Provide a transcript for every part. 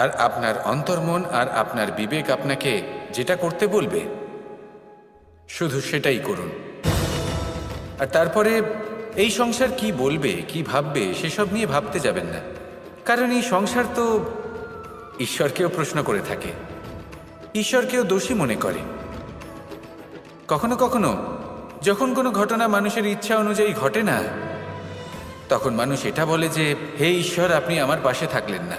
আর আপনার অন্তর্মন আর আপনার বিবেক আপনাকে যেটা করতে বলবে, শুধু সেটাই করুন। আর তারপরে, এই সংসার কি বলবে, কি ভাববে, সেসব নিয়ে ভাবতে যাবেন না। কারণ এই সংসার তো ঈশ্বরকেও প্রশ্ন করে থাকে, ঈশ্বরকেও দোষী মনে করে। কখনো কখনো, যখন কোনো ঘটনা মানুষের ইচ্ছা অনুযায়ী ঘটে না, তখন মানুষ এটা বলে যে, হে ঈশ্বর, আপনি আমার পাশে থাকলেন না।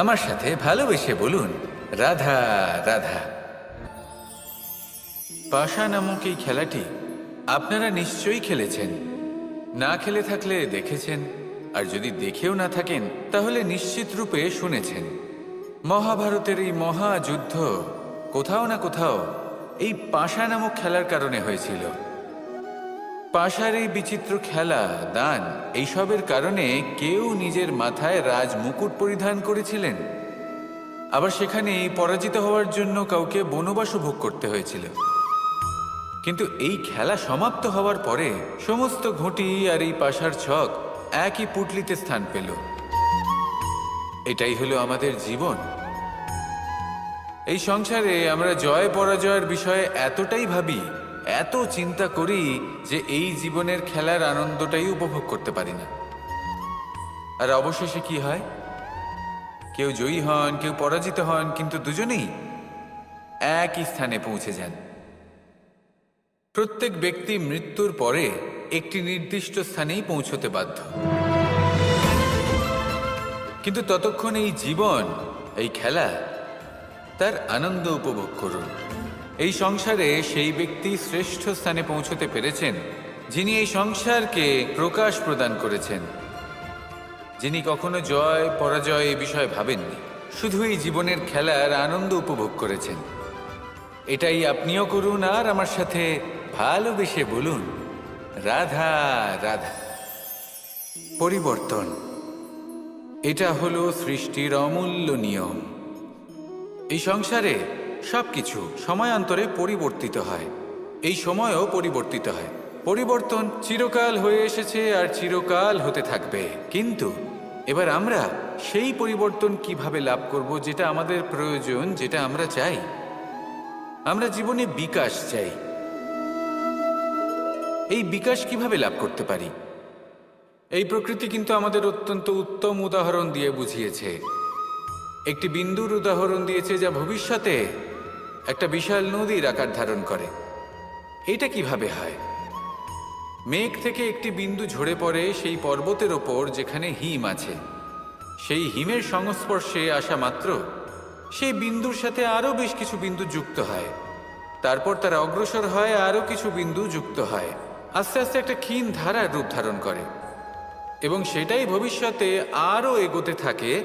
আমার সাথে ভালোবেসে বলুন, রাধা রাধা। পাশা নামক এই খেলাটি আপনারা নিশ্চয়ই খেলেছেন। না খেলে থাকলে দেখেছেন, আর যদি দেখেও না থাকেন, তাহলে নিশ্চিত রূপে শুনেছেন। মহাভারতের এই মহাযুদ্ধ কোথাও না কোথাও এই পাশা নামক খেলার কারণে হয়েছিল। পাশার এই বিচিত্র খেলা, দান, এইসবের কারণে কেউ নিজের মাথায় রাজ মুকুট পরিধান করেছিলেন। আবার সেখানে পরাজিত হওয়ার জন্য কাউকে বনবাসও ভোগ করতে হয়েছিল। কিন্তু এই খেলা সমাপ্ত হওয়ার পরে সমস্ত ঘটি আর এই পাশার ছক একই পুটলিতে স্থান পেল। এটাই হলো আমাদের জীবন। এই সংসারে আমরা জয় পরাজয়ের বিষয়ে এতটাই ভাবি এত চিন্তা করি যে এই জীবনের খেলার আনন্দটাই উপভোগ করতে পারি না। আর অবশেষে কি হয়? কেউ জয়ী হন, কেউ পরাজিত হন, কিন্তু দুজনেই একই স্থানে পৌঁছে যান। প্রত্যেক ব্যক্তি মৃত্যুর পরে একটি নির্দিষ্ট স্থানেই পৌঁছতে বাধ্য। কিন্তু ততক্ষণ এই জীবন, এই খেলা, তার আনন্দ উপভোগ করুন। এই সংসারে সেই ব্যক্তি শ্রেষ্ঠ স্থানে পৌঁছতে পেরেছেন, যিনি এই সংসারকে প্রকাশ প্রদান করেছেন। যিনি কখনো জয়, পরাজয় এ বিষয়ে ভাবেননি শুধু এই জীবনের খেলার আনন্দ উপভোগ করেছেন। এটাই আপনিও করুন আর আমার সাথে ভালোবেসে বলুন, রাধা রাধা। পরিবর্তন। এটা হলো সৃষ্টির অমূল্য নিয়ম। এই সংসারে সবকিছু সময়ান্তরে পরিবর্তিত হয়। এই সময়ও পরিবর্তিত হয়। পরিবর্তন চিরকাল হয়ে এসেছে আর চিরকাল হতে থাকবে। কিন্তু এবার আমরা সেই পরিবর্তন কীভাবে লাভ করব যেটা আমাদের প্রয়োজন, যেটা আমরা চাই? আমরা জীবনে বিকাশ চাই। এই বিকাশ কীভাবে লাভ করতে পারি? এই প্রকৃতি কিন্তু আমাদের অত্যন্ত উত্তম উদাহরণ দিয়ে বুঝিয়েছে। একটি বিন্দুর উদাহরণ দিয়েছে যা ভবিষ্যতে একটা বিশাল নদীর আকার ধারণ করে। এটা কীভাবে হয়? মেঘ থেকে একটি বিন্দু ঝরে পড়ে সেই পর্বতের ওপর যেখানে হিম আছে। সেই হিমের সংস্পর্শে আসা মাত্র সেই বিন্দুর সাথে আরও বেশ কিছু বিন্দু যুক্ত হয়। তারপর তারা অগ্রসর হয়, আরও কিছু বিন্দু যুক্ত হয়। আস্তে আস্তে একটা ক্ষীণ ধারার রূপ ধারণ করে। এবং সেটাই ভবিষ্যতে আরও এগোতে থাকে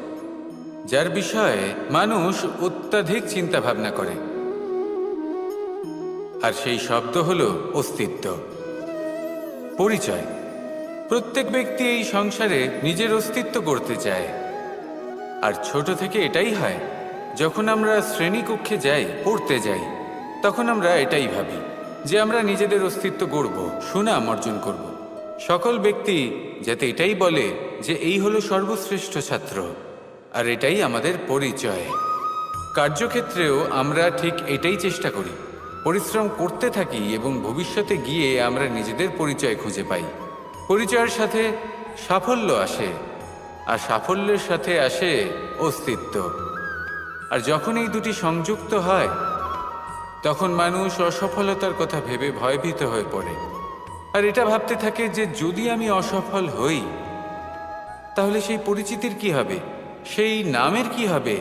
যার বিষয়ে মানুষ অত্যাধিক চিন্তা ভাবনা করে। আর সেই শব্দ হল অস্তিত্ব। পরিচয়। প্রত্যেক ব্যক্তি এই সংসারে নিজের অস্তিত্ব করতে চায়। আর ছোট থেকে এটাই হয়, যখন আমরা শ্রেণীকক্ষে যাই, পড়তে যাই, তখন আমরা এটাই ভাবি যে আমরা নিজেদের অস্তিত্ব গড়ব, সুনাম অর্জন করব। সকল ব্যক্তি যাতে এটাই বলে যে এই হলো সর্বশ্রেষ্ঠ ছাত্র। আর এটাই আমাদের পরিচয়। কার্যক্ষেত্রেও আমরা ঠিক এটাই চেষ্টা করি। পরিশ্রম করতে থাকি এবং ভবিষ্যতে গিয়ে আমরা নিজেদের পরিচয় খুঁজে পাই। পরিচয়ের সাথে সাফল্য আসে, আর সাফল্যের সাথে আসে অস্তিত্ব। আর যখন এই দুটি সংযুক্ত হয়, তখন মানুষ অসফলতার কথা ভেবে ভয়ভীত হয়ে পড়ে। আর এটা ভাবতে থাকে যে যদি আমি অসফল হই, তাহলে সেই পরিচিতির কি হবে? সেই নামের কি হবে?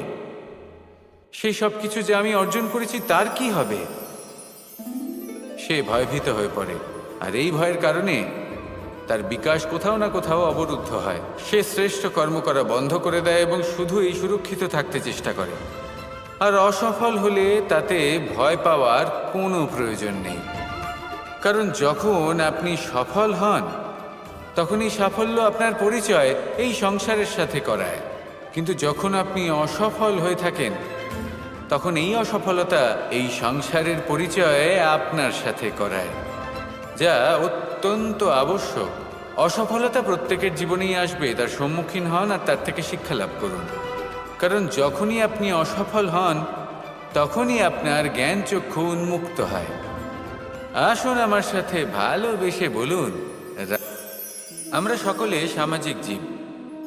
সেই সব কিছু যে আমি অর্জন করেছি তার কি হবে? সে ভয়ভীত হয়ে পড়ে। আর এই ভয়ের কারণে তার বিকাশ কোথাও না কোথাও অবরুদ্ধ হয়। সে শ্রেষ্ঠ কর্ম করা বন্ধ করে দেয় এবং শুধু এই সুরক্ষিত থাকতে চেষ্টা করে। আর অসফল হলে তাতে ভয় পাওয়ার কোনো প্রয়োজন নেই। কারণ যখন আপনি সফল হন, তখনই সাফল্য আপনার পরিচয় এই সংসারের সাথে করায়। কিন্তু যখন আপনি অসফল হয়ে থাকেন, তখন এই অসফলতা এই সংসারের পরিচয়ে আপনার সাথে করায়, যা অত্যন্ত আবশ্যক। অসফলতা প্রত্যেকের জীবনেই আসবে, তার সম্মুখীন হন আর তার থেকে শিক্ষা লাভ করুন। কারণ যখনই আপনি অসফল হন, তখনই আপনার জ্ঞান চক্ষু উন্মুক্ত হয়। আসুন আমার সাথে ভালোবেসে বলুন আমরা সকলে সামাজিক জীব।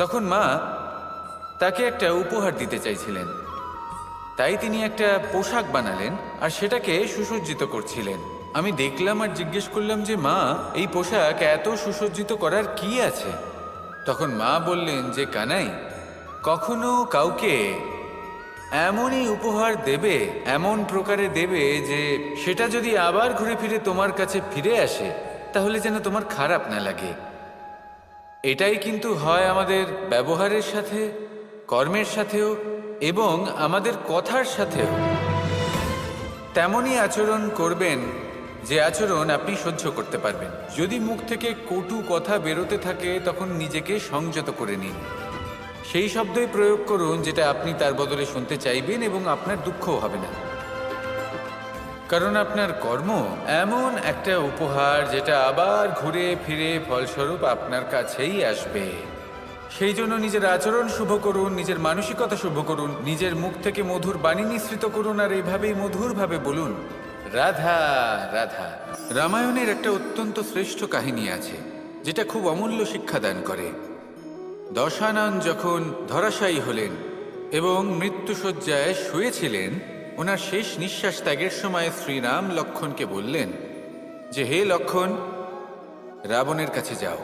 তখন মা তাকে একটা উপহার দিতে চাইছিলেন। তাই তিনি একটা পোশাক বানালেন আর সেটাকে সুসজ্জিত করছিলেন। আমি দেখলাম আর জিজ্ঞেস করলাম যে, মা, এই পোশাক এত সুসজ্জিত করার কি আছে? তখন মা বললেন যে, কানাই, কখনো কাউকে এমনই উপহার দেবে, এমন প্রকারে দেবে যে, সেটা যদি আবার ঘুরে ফিরে তোমার কাছে ফিরে আসে, তাহলে যেন তোমার খারাপ না লাগে। এটাই কিন্তু হয় আমাদের ব্যবহারের সাথে, কর্মের সাথেও এবং আমাদের কথার সাথেও। তেমনই আচরণ করবেন যে আচরণ আপনি সহ্য করতে পারবেন। যদি মুখ থেকে কটু কথা বেরোতে থাকে, তখন নিজেকে সংযত করে নিন। সেই শব্দই প্রয়োগ করুন যেটা আপনি তার বদলে শুনতে চাইবেন এবং আপনার দুঃখও হবে না। কারণ আপনার কর্ম এমন একটা উপহার যেটা আবার ঘুরে ফিরে ফলস্বরূপ আপনার কাছেই আসবে। সেই জন্য নিজের আচরণ শুভ করুন, নিজের মানসিকতা শুভ করুন, নিজের মুখ থেকে মধুর বাণী নিঃসৃত করুন আর এইভাবেই মধুরভাবে বলুন, রাধা রাধা। রামায়ণের একটা অত্যন্ত শ্রেষ্ঠ কাহিনী আছে, যেটা খুব অমূল্য শিক্ষাদান করে। দশানন যখন ধরাশায়ী হলেন এবং মৃত্যুসজ্জায় শুয়েছিলেন ওনার শেষ নিঃশ্বাস ত্যাগের সময় শ্রীরাম লক্ষণকে বললেন, যে হে লক্ষণ, রাবণের কাছে যাও।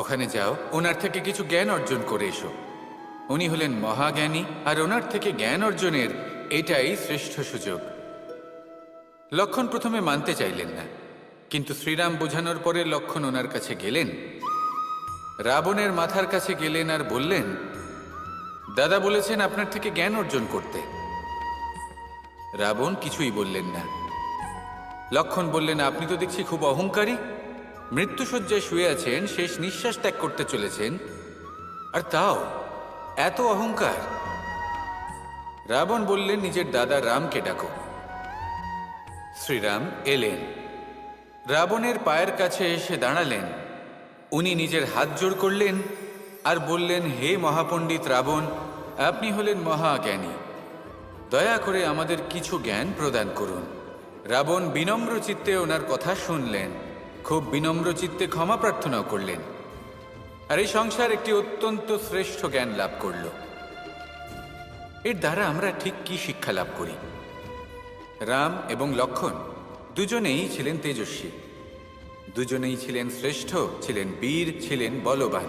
ওখানে যাও, ওনার থেকে কিছু জ্ঞান অর্জন করে এসো। উনি হলেন মহাজ্ঞানী, আর ওনার থেকে জ্ঞান অর্জনের এটাই শ্রেষ্ঠ সুযোগ। লক্ষণ প্রথমে মানতে চাইলেন না, কিন্তু শ্রীরাম বোঝানোর পরে লক্ষণ ওনার কাছে গেলেন। রাবণের মাথার কাছে গেলেন আর বললেন, দাদা বলেছেন আপনার থেকে জ্ঞান অর্জন করতে। রাবণ কিছুই বললেন না। লক্ষণ বললেন, আপনি তো দেখছি খুব অহংকারী। মৃত্যুসজ্জায় শুয়ে আছেন, শেষ নিঃশ্বাস ত্যাগ করতে চলেছেন। আর তাও, এত অহংকার? রাবণ বললেন, নিজের দাদা রামকে ডাকো। শ্রীরাম এলেন। রাবণের পায়ের কাছে এসে দাঁড়ালেন। উনি নিজের হাত জোড় করলেন আর বললেন, হে মহাপণ্ডিত রাবণ, আপনি হলেন মহাজ্ঞানী। দয়া করে আমাদের কিছু জ্ঞান প্রদান করুন। রাবণ বিনম্র চিত্তে ওনার কথা শুনলেন। খুব বিনম্র চিত্তে ক্ষমা প্রার্থনাও করলেন। আর এই সংসার একটি অত্যন্ত শ্রেষ্ঠ জ্ঞান লাভ করল। এর দ্বারা আমরা ঠিক কি শিক্ষা লাভ করি? রাম এবং লক্ষণ দুজনেই ছিলেন তেজস্বী। দুজনেই ছিলেন শ্রেষ্ঠ, ছিলেন বীর, ছিলেন বলবান।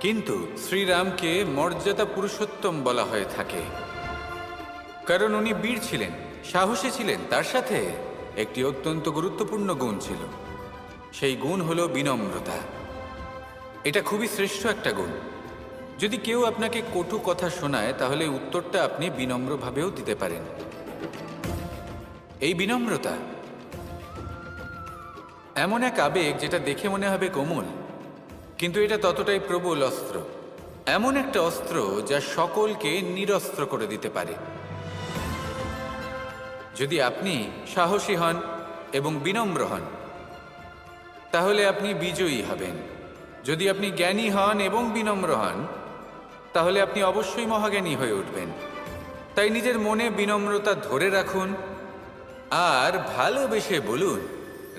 কিন্তু শ্রীরামকে মর্যাদা পুরুষোত্তম বলা হয়ে থাকে। কারণ উনি বীর ছিলেন, সাহসী ছিলেন। তার সাথে একটি অত্যন্ত গুরুত্বপূর্ণ গুণ ছিল। সেই গুণ হল বিনম্রতা। এটা খুবই শ্রেষ্ঠ একটা গুণ। যদি কেউ আপনাকে কটু কথা শোনায়, তাহলে উত্তরটা আপনি বিনম্রভাবেও দিতে পারেন। এই বিনম্রতা এমন এক আবেগ যেটা দেখে মনে হবে কোমল, কিন্তু এটা ততটাই প্রবল অস্ত্র। এমন একটা অস্ত্র যা সকলকে নিরস্ত্র করে দিতে পারে। যদি আপনি সাহসী হন এবং বিনম্র হন, তাহলে আপনি বিজয়ী হবেন। যদি আপনি জ্ঞানী হন এবং বিনম্র হন, তাহলে আপনি অবশ্যই মহাজ্ঞানী হয়ে উঠবেন। তাই নিজের মনে বিনম্রতা ধরে রাখুন আর ভালোবেসে বলুন,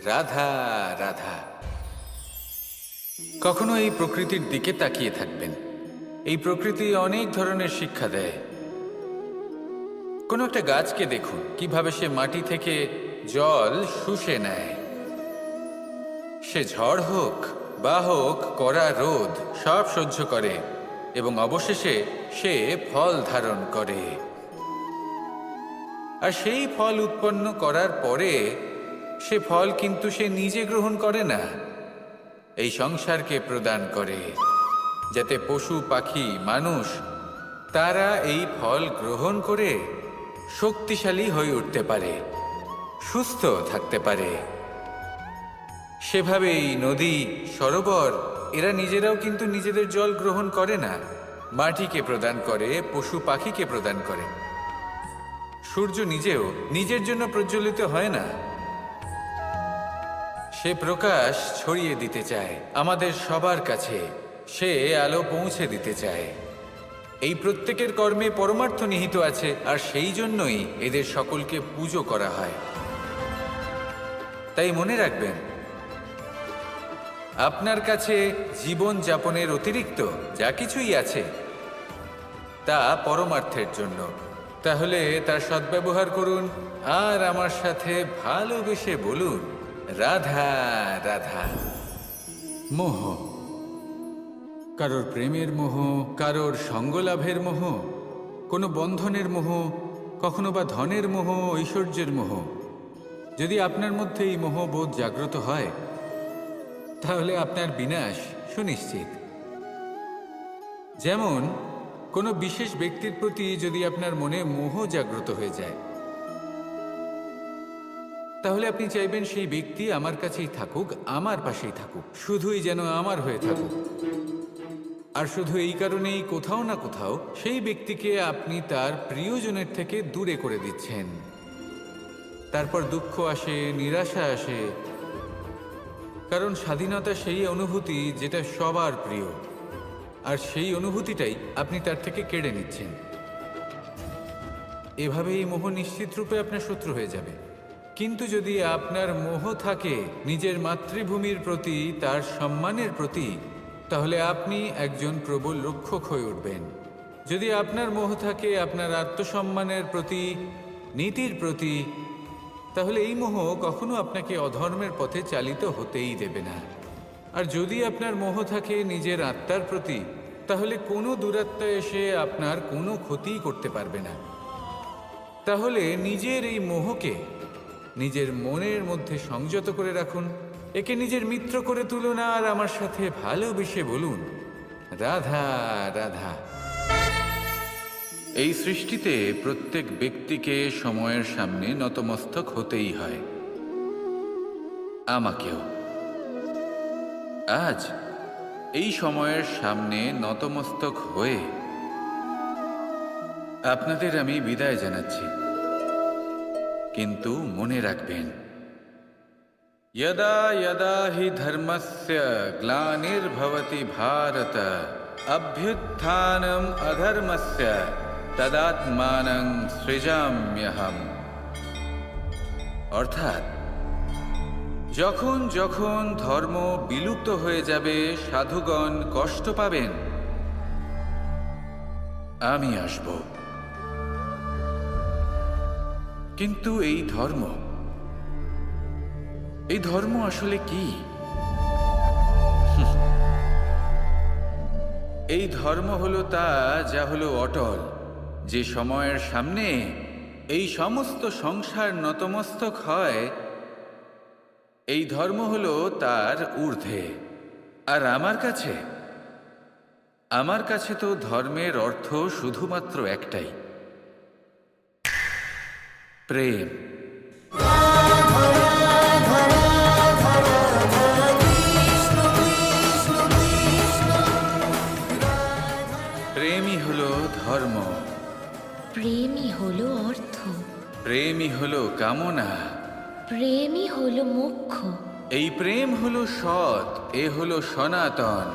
রাধা রাধা। কখনো এই প্রকৃতির দিকে তাকিয়ে থাকবেন। এই প্রকৃতি অনেক ধরনের শিক্ষা দেয়। কোনো একটা গাছকে দেখুন, কীভাবে সে মাটি থেকে জল শুষে নেয়। সে ঝড় হোক, বা হোক, কড়া রোদ, সব সহ্য করে এবং অবশেষে সে ফল ধারণ করে। আর সেই ফল উৎপন্ন করার পরে সে ফল কিন্তু সে নিজে গ্রহণ করে না, এই সংসারকে প্রদান করে, যাতে পশু, পাখি, মানুষ, তারা এই ফল গ্রহণ করে। শক্তিশালী হয়ে উঠতে পারে সুস্থ থাকতে পারে। সেভাবেই নদী, সরোবর, এরা নিজেরাও কিন্তু নিজেদের জল গ্রহণ করে না। মাটিকে প্রদান করে, পশু পাখিকে প্রদান করে। সূর্য নিজেও নিজের জন্য প্রজ্বলিত হয় না। সে প্রকাশ ছড়িয়ে দিতে চায়, আমাদের সবার কাছে। সে আলো পৌঁছে দিতে চায়। এই প্রত্যেকের কর্মে পরমার্থ নিহিত আছে, আর সেই জন্যই এদের সকলকে পুজো করা হয়। তাই মনে রাখবেন, আপনার কাছে জীবন যাপনের অতিরিক্ত যা কিছুই আছে, তা পরমার্থের জন্য। তাহলে তার সদ্ব্যবহার করুন, আর আমার সাথে ভালোবেসে বলুন, রাধা রাধা। মোহ। কারোর প্রেমের মোহ, কারোর সঙ্গলাভের মোহ, কোনো বন্ধনের মোহ, কখনো বা ধনের মোহ, ঐশ্বর্যের মোহ। যদি আপনার মধ্যে এই মোহবোধ জাগ্রত হয়, তাহলে আপনার বিনাশ সুনিশ্চিত। যেমন, কোনো বিশেষ ব্যক্তির প্রতি যদি আপনার মনে মোহ জাগ্রত হয়ে যায়, তাহলে আপনি চাইবেন সেই ব্যক্তি আমার কাছেই থাকুক, আমার পাশেই থাকুক, শুধুই যেন আমার হয়ে থাকুক। আর শুধু এই কারণেই কোথাও না কোথাও সেই ব্যক্তিকে আপনি তার প্রিয়জনের থেকে দূরে করে দিচ্ছেন। তারপর দুঃখ আসে, নিরাশা আসে। কারণ স্বাধীনতা সেই অনুভূতি যেটা সবার প্রিয়। আর সেই অনুভূতিটাই আপনি তার থেকে কেড়ে নিচ্ছেন। এভাবে এই মোহ নিশ্চিত রূপে আপনার শত্রু হয়ে যাবে। কিন্তু যদি আপনার মোহ থাকে নিজের মাতৃভূমির প্রতি, তার সম্মানের প্রতি তাহলে আপনি একজন প্রবল রক্ষক হয়ে উঠবেন। যদি আপনার মোহ থাকে, আপনার আত্মসম্মানের প্রতি, নীতির প্রতি, তাহলে এই মোহ কখনো আপনাকে অধর্মের পথে চালিত হতেই দেবে না। আর যদি আপনার মোহ থাকে নিজের আত্মার প্রতি, তাহলে কোনো দূরাত্মা এসে আপনার কোনো ক্ষতিই করতে পারবে না। তাহলে নিজের এই মোহকে নিজের মনের মধ্যে সংযত করে রাখুন। একে নিজের মিত্র করে তুলুন আর আমার সাথে ভালোবেসে বলুন, রাধা রাধা। এই সৃষ্টিতে প্রত্যেক ব্যক্তিকে সময়ের সামনে নতমস্তক হতেই হয়। আমাকেও। আজ এই সময়ের সামনে নতমস্তক হয়ে আপনাদের আমি বিদায় জানাচ্ছি। কিন্তু মনে রাখবেন यदा यदा हि धर्मस्य ग्लानिर्भवति भारत अभ्युत्थानम् अधर्मस्य तदात्मानं সৃজাম্যহম অর্থাৎ যখন যখন ধর্ম বিলুপ্ত হয়ে যাবে সাধুগণ কষ্ট পাবেন আমি আসব কিন্তু এই ধর্ম এই ধর্ম আসলে কি? এই ধর্ম হলো তা যা হলো অটল। যে সময়ের সামনে এই সমস্ত সংসার নতমস্তক হয়, এই ধর্ম হলো তার ঊর্ধ্বে। আর আমার কাছে? আমার কাছে তো ধর্মের অর্থ শুধুমাত্র একটাই। প্রেম। ধর্ম। প্রেমই হলো অর্থ। প্রেমই হলো কামনা। প্রেমই হলো মোক্ষ। এই প্রেম হলো সৎ এ হলো সনাতন।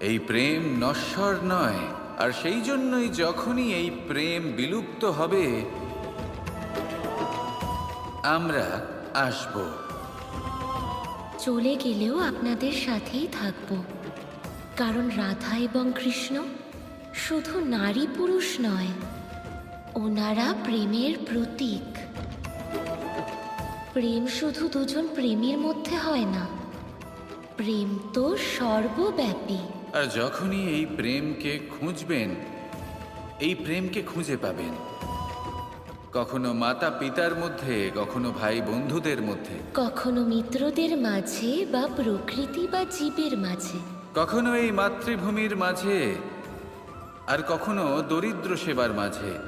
এই প্রেম নশ্বর নয় আর সেই জন্যই যখনই এই প্রেম বিলুপ্ত হবে আমরা আসব। চলে গেলেও আপনাদের সাথেই থাকব। কারণ রাধা এবং কৃষ্ণ শুধু নারী পুরুষ নয় ওনারা প্রেমের প্রতীক। প্রেম শুধু দুজন প্রেমের মধ্যে হয় না প্রেম তো সর্বব্যাপী। আর যখনই এই প্রেমকে খুঁজবেন এই প্রেমকে খুঁজে পাবেন। কখনো মাতা পিতার মধ্যে কখনো ভাই বন্ধুদের মধ্যে। কখনো মিত্রদের মাঝে বা প্রকৃতি বা জীবের মাঝে। কখনো এই মাতৃভূমির মাঝে আর কখনো দরিদ্র সেবার মাঝে।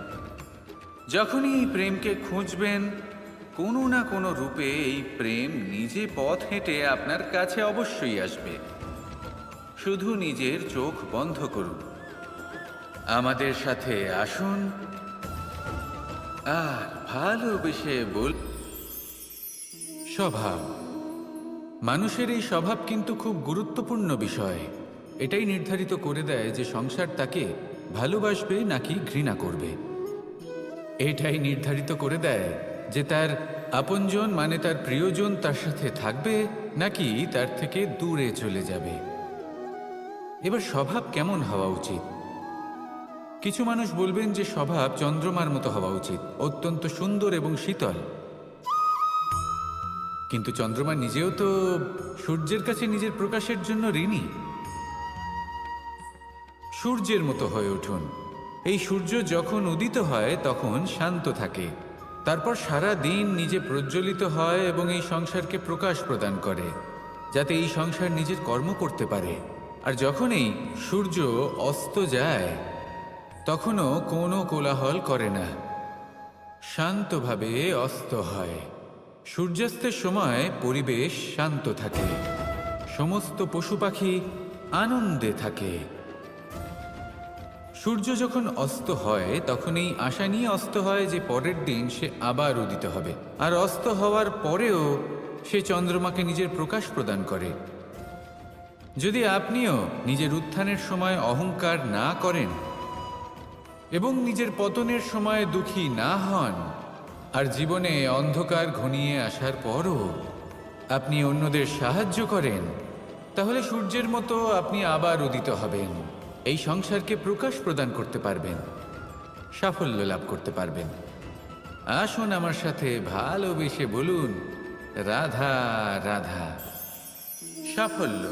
যখনই এই প্রেমকে খুঁজবেন, কোনো না কোনো রূপে এই প্রেম নিজে পথ হেঁটে আপনার কাছে অবশ্যই আসবে। শুধু নিজের চোখ বন্ধ করুন। আমাদের সাথে আসুন। আর ভালোবেসে বল স্বভাব। মানুষের এই স্বভাব কিন্তু খুব গুরুত্বপূর্ণ বিষয়। এটাই নির্ধারিত করে দেয় যে সংসার তাকে ভালোবাসবে নাকি ঘৃণা করবে? এটাই নির্ধারিত করে দেয় যে তার আপনজন মানে তার প্রিয়জন তার সাথে থাকবে নাকি তার থেকে দূরে চলে যাবে। এবার স্বভাব কেমন হওয়া উচিত? কিছু মানুষ বলবেন যে স্বভাব চন্দ্রমার মতো হওয়া উচিত, অত্যন্ত সুন্দর এবং শীতল। কিন্তু চন্দ্রমা নিজেও তো সূর্যের কাছে নিজের প্রকাশের জন্য ঋণী। সূর্যের মতো হয়ে উঠুন। এই সূর্য যখন উদিত হয়, তখন শান্ত থাকে। তারপর সারা দিন নিজে প্রজ্বলিত হয় এবং এই সংসারকে প্রকাশ প্রদান করে, যাতে এই সংসার নিজের কর্ম করতে পারে। আর যখন এই সূর্য অস্ত যায়, তখনও কোনো কোলাহল করে না। শান্তভাবে অস্ত হয়। সূর্যাস্তের সময় পরিবেশ শান্ত থাকে। সমস্ত পশু পাখি আনন্দে থাকে। সূর্য যখন অস্ত হয় তখন এই আশা নিয়ে অস্ত হয় যে পরের দিন সে আবার উদিত হবে। আর অস্ত হওয়ার পরেও সে চন্দ্রমাকে নিজের প্রকাশ প্রদান করে। যদি আপনিও নিজের উত্থানের সময় অহংকার না করেন এবং নিজের পতনের সময় দুঃখী না হন, আর জীবনে অন্ধকার ঘনিয়ে আসার পরও আপনি অন্যদের সাহায্য করেন, তাহলে সূর্যের মতো আপনি আবার উদিত হবেন। এই সংসারকে প্রকাশ প্রদান করতে পারবেন, সাফল্য লাভ করতে পারবেন। আসুন আমার সাথে ভালোবেসে বলুন, রাধা রাধা, সাফল্য।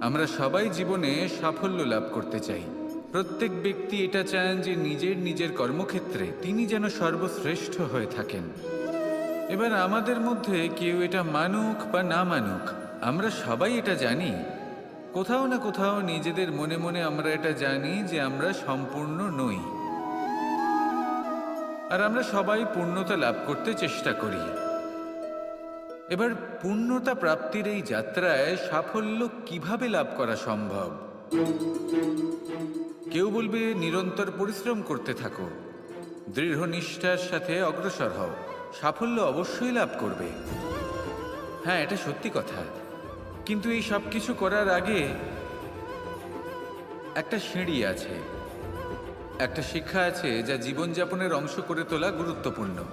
আমরা সবাই জীবনে সাফল্য লাভ করতে চাই। প্রত্যেক ব্যক্তি এটা চান যে নিজের নিজের কর্মক্ষেত্রে তিনি যেন সর্বশ্রেষ্ঠ হয়ে থাকেন। এবার আমাদের মধ্যে কেউ এটা মানুক বা না মানুক, আমরা সবাই এটা জানি। কোথাও না কোথাও নিজেদের মনে মনে আমরা এটা জানি যে আমরা সম্পূর্ণ নই। আর আমরা সবাই পূর্ণতা লাভ করতে চেষ্টা করি। এবার পূর্ণতা প্রাপ্তির এই যাত্রায় সাফল্য কীভাবে লাভ করা সম্ভব? কেউ বলবে, নিরন্তর পরিশ্রম করতে থাকো। দৃঢ় নিষ্ঠার সাথে অগ্রসর হও। সাফল্য অবশ্যই লাভ করবে। হ্যাঁ এটা সত্যি কথা। কিন্তু এই সব কিছু করার আগে একটা সিঁড়ি আছে। একটা শিক্ষা আছে যা জীবনযাপনের অংশ করে তোলা গুরুত্বপূর্ণ।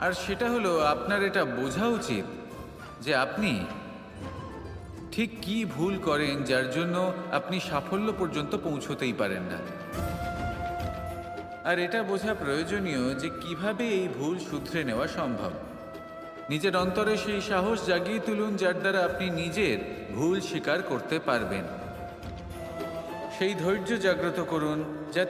আর সেটা হলো আপনার এটা বোঝা উচিত যে আপনি ঠিক কি ভুল করেন যার জন্য আপনি সাফল্য পর্যন্ত পৌঁছতেই পারেন না। আর এটা বোঝা প্রয়োজনীয় যে কীভাবে এই ভুল শুধরে নেওয়া সম্ভব। নিজের অন্তরে সেই সাহস জাগিয়ে তুলুন যার দ্বারা আপনি নিজের ভুল স্বীকার করতে পারবেন। সেই ধৈর্য জাগ্রত করুন, যাতে